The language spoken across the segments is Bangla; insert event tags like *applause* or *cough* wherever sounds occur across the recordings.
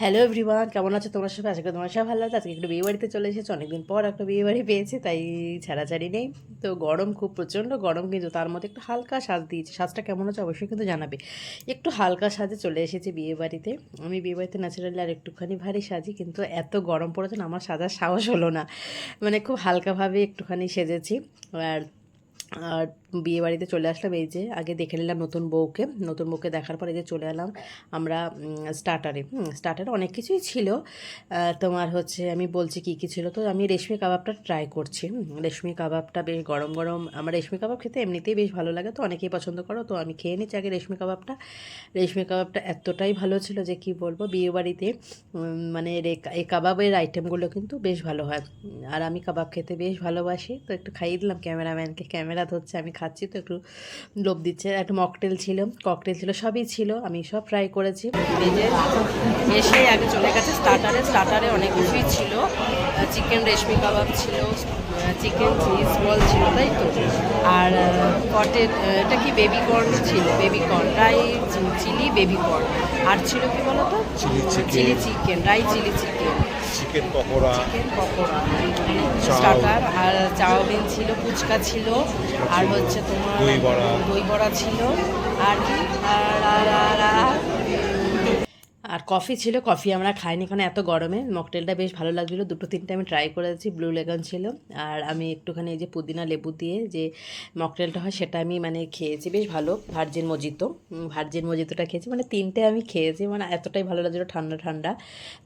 হ্যালো এভরিওয়ান কেমন আছো তোমার সাথে আজকে তোমার সাথে ভালো আছে। আজকে একটু বিয়ে বাড়িতে চলে এসেছে। অনেকদিন পর একটা বিয়ে বাড়ি পেয়েছি, তাই ছাড়াছাড়ি নেই। তো গরম খুব, প্রচণ্ড গরম, কিন্তু তার মধ্যে একটু হালকা সাজ দিয়েছে। সাজটা কেমন আছে অবশ্যই কিন্তু জানাবে। একটু হালকা সাজে চলে এসেছি বিয়ে বাড়িতে। আমি বিয়ে বাড়িতে ন্যাচারালি আর একটুখানি ভারী সাজি, কিন্তু এত গরম পড়েছে না, আমার সাজার সাহস হলো না। মানে খুব হালকাভাবে একটুখানি সেজেছি। আর আর বিয়ে বাড়িতে চলে আসলাম, এই যে আগে দেখে নিলাম নতুন বউকে। নতুন বউকে দেখার পরে যে চলে এলাম আমরা স্টার্টারে স্টার্টারে অনেক কিছুই ছিল। তোমার হচ্ছে আমি বলছি কী কী ছিল, তো আমি রেশমি কাবাবটা ট্রাই করছি। রেশমি কাবাবটা বেশ গরম গরম, আমার রেশমি কাবাব খেতে এমনিতেই বেশ ভালো লাগে, তো অনেকেই পছন্দ করো, তো আমি খেয়ে নিচ্ছি আগে রেশমি কাবাবটা। রেশমি কাবাবটা এতটাই ভালো ছিল যে কি বলব, বিয়ে বাড়িতে মানে এই কাবাবের আইটেমগুলো কিন্তু বেশ ভালো হয়। আর আমি কাবাব খেতে বেশ ভালোবাসি, তো একটু খাইয়ে দিলাম ক্যামেরাম্যানকে, ক্যামেরা ধরছে আমি খাচ্ছি তো একটু লোভ দিচ্ছে। একটা মকটেল ছিল ককটেল ছিল সবই ছিল আমি সব ফ্রাই করেছি। এসে আগে চলে গেছে স্টার্টারে স্টার্টারে অনেক কিছুই ছিল। চিকেন রেশমি কাবাব ছিল চিকেন চিজ বল ছিল তাই তো? আর কটের এটা কি বেবি কর্ন ছিল? বেবি কর্ন রাই চিলি বেবি কর্ন আর ছিল কি বলতো? চিলি চিকেন রাই chilli chicken chicken pakora chicken pakora starter আর চাউমিন ছিল ফুচকা ছিল আর হচ্ছে তোমার দই বড়া। দই বড়া ছিল আর কি? আর আর আর আর কফি ছিল কফি আমরা খাইনি কারণ এত গরমে। মকটেলটা বেশ ভালো লাগছিল। দুটো তিনটে আমি ট্রাই করেছি ব্লু লেগন ছিল। আর আমি একটুখানি এই যে পুদিনা লেবু দিয়ে যে মকটেলটা হয় সেটা আমি মানে খেয়েছি। বেশ ভালো ভার্জিন মজিতো ভার্জিন মজিতোটা খেয়েছি। মানে তিনটে আমি খেয়েছি মানে এতটাই ভালো লাগছিল, ঠান্ডা ঠান্ডা।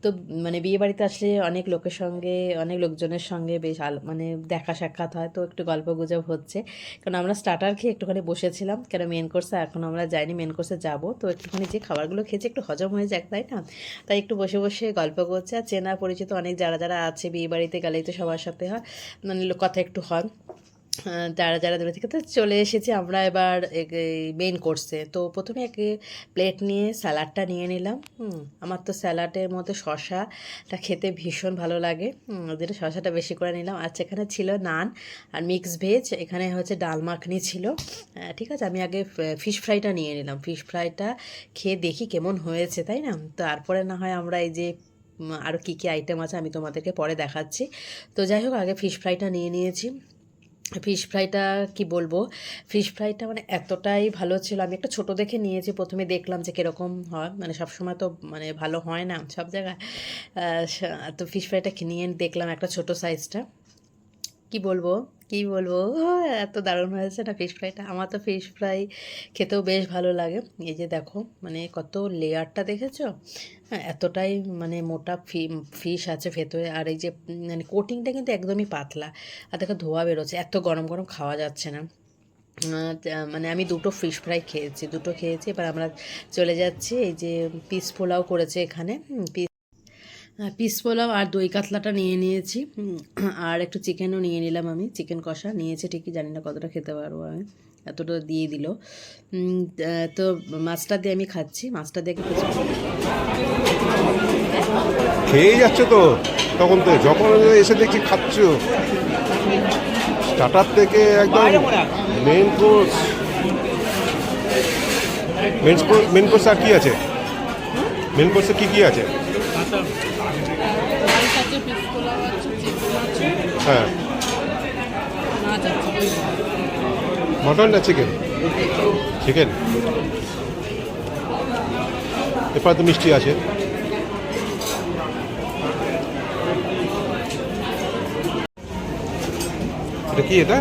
তো মানে বিয়ে বাড়িতে আসলে অনেক লোকের সঙ্গে, অনেক লোকজনের সঙ্গে বেশ আল- মানে দেখা সাক্ষাৎ হয়। তো একটু গল্প গুজব হচ্ছে। কারণ আমরা স্টার্টার খেয়ে একটুখানি বসেছিলাম। কেন মেন কোর্সে এখন আমরা যাইনি মেন কোর্সে যাব। তো একটুখানি যে খাবারগুলো খেয়েছি, একটু হজম হয়ে যাক তাই না? তাই একটু বসে বসে গল্প করছে। আর চেনা পরিচিত অনেক যারা যারা আছে বিয়ে বাড়িতে গেলেই তো সবার সাথে হয়। মানে কথা একটু হয়। যারা যারা দূরে থেকে চলে এসেছি আমরা এবার মেন কোর্সে তো প্রথমে এক প্লেট নিয়ে স্যালাডটা নিয়ে নিলাম আমার তো স্যালাডের মধ্যে শশাটা খেতে ভীষণ ভালো লাগে ওই শশাটা বেশি করে নিলাম। আর সেখানে ছিল নান আর মিক্স ভেজ এখানে হচ্ছে ডাল মাখনি ছিল। ঠিক আছে, আমি আগে ফিশ ফ্রাইটা নিয়ে নিলাম। ফিশ ফ্রাইটা খেয়ে দেখি কেমন হয়েছে, তাই না? তারপরে না হয় আমরা এই যে আরও কী কী আইটেম আছে আমি তোমাদেরকে পরে দেখাচ্ছি। তো যাই হোক, আগে ফিশ ফ্রাইটা নিয়ে নিয়েছি। ফিশ ফ্রাইটা কি বলব? ফিশ ফ্রাইটা মানে এতটাই ভালো ছিল। আমি একটা ছোট দেখে নিয়েছি, প্রথমে দেখলাম যে কীরকম হয়। মানে সবসময় তো মানে ভালো হয় না সব জায়গায়। তো ফিশ ফ্রাইটা নিয়ে দেখলাম একটা ছোট সাইজটা কি বলব? কি বলব? এত দারুণ হয়েছে না ফিশ ফ্রাইটা আমার তো ফিশ ফ্রাই খেতেও বেশ ভালো লাগে। এই যে দেখো মানে কত লেয়ারটা দেখেছ? হ্যাঁ এতটাই মানে মোটা ফি ফিশ আছে ভেতরে। আর এই যে মানে কোটিংটা কিন্তু একদমই পাতলা। আর দেখো ধোয়া বেরোচ্ছে, এত গরম গরম খাওয়া যাচ্ছে না। মানে আমি দুটো ফিশ ফ্রাই খেয়েছি, দুটো খেয়েছি। এবার আমরা চলে যাচ্ছি, এই যে পিস পোলাও করেছে এখানে। পিস পিস পোলাও আর দই কাতলাটা নিয়ে নিয়েছি। আর একটু চিকেনও নিয়ে নিলাম আমি চিকেন কষা। নিয়েছি ঠিকই জানি না কতটা খেতে পারব আমি এতটা দিয়ে দিল। তো মাছটা দিয়ে আমি খাচ্ছি মাছটা দিয়ে খেয়েই যাচ্ছ তো তখন তো যখন এসে দেখছি খাচ্ছ। স্টার্টার থেকে একদম main course. Main main course আর কি আছে? মেন কোর্সে কি কি আছে? হ্যাঁ। মটন না চিকেন চিকেন এরপর তো মিষ্টি আছে। এটা কি এটা?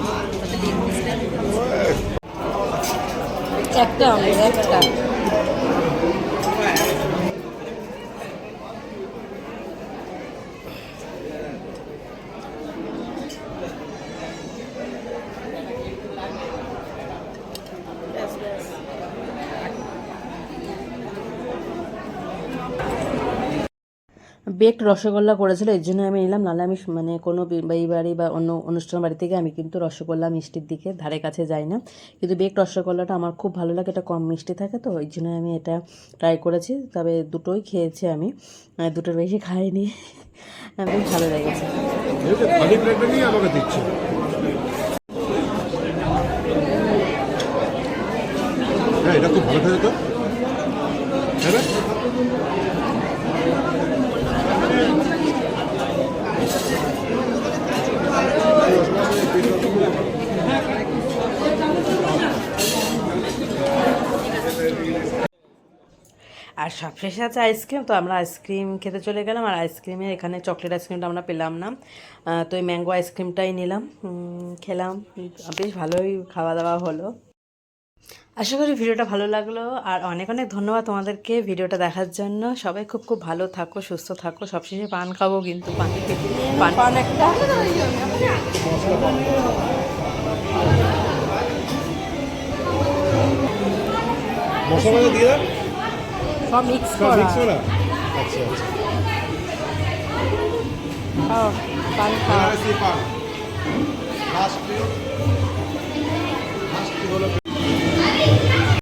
একটা একটা। বেকড রসগোল্লা করেছিল, এর জন্য আমি নিলাম নাহলে আমি মানে কোনো বিয়ে বাড়ি বা অন্য অনুষ্ঠান বাড়ি থেকে আমি কিন্তু রসগোল্লা মিষ্টির দিকে ধারে কাছে যাই না। কিন্তু বেকড রসগোল্লাটা আমার খুব ভালো লাগে, এটা কম মিষ্টি থাকে তো, ওই জন্য আমি এটা ট্রাই করেছি। তবে দুটোই খেয়েছি আমি দুটোর বেশি খাইনি। *laughs* বেশ ভালো লেগেছে। হ্যাঁ এটা খুব ভালো খেতে তো। আর সবশেষে আছে আইসক্রিম তো আমরা আইসক্রিম খেতে চলে গেলাম আর আইসক্রিমে এখানে চকলেট আইসক্রিমটা আমরা পেলাম না। তো এই ম্যাঙ্গো আইসক্রিমটাই নিলাম খেলাম বেশ ভালোই খাওয়া দাওয়া হলো। আশা করি ভিডিওটা ভালো লাগল আর অনেক অনেক ধন্যবাদ তোমাদেরকে ভিডিওটা দেখার জন্য। সবাই খুব খুব ভালো থাকো সুস্থ থাকো সবশেষে পান খাব কিন্তু পান পান পান একটা। সব মিক্স সব করা মিক্স করা আচ্ছা আচ্ছা খাও, পান খাও বেনারসি পান লাস্ট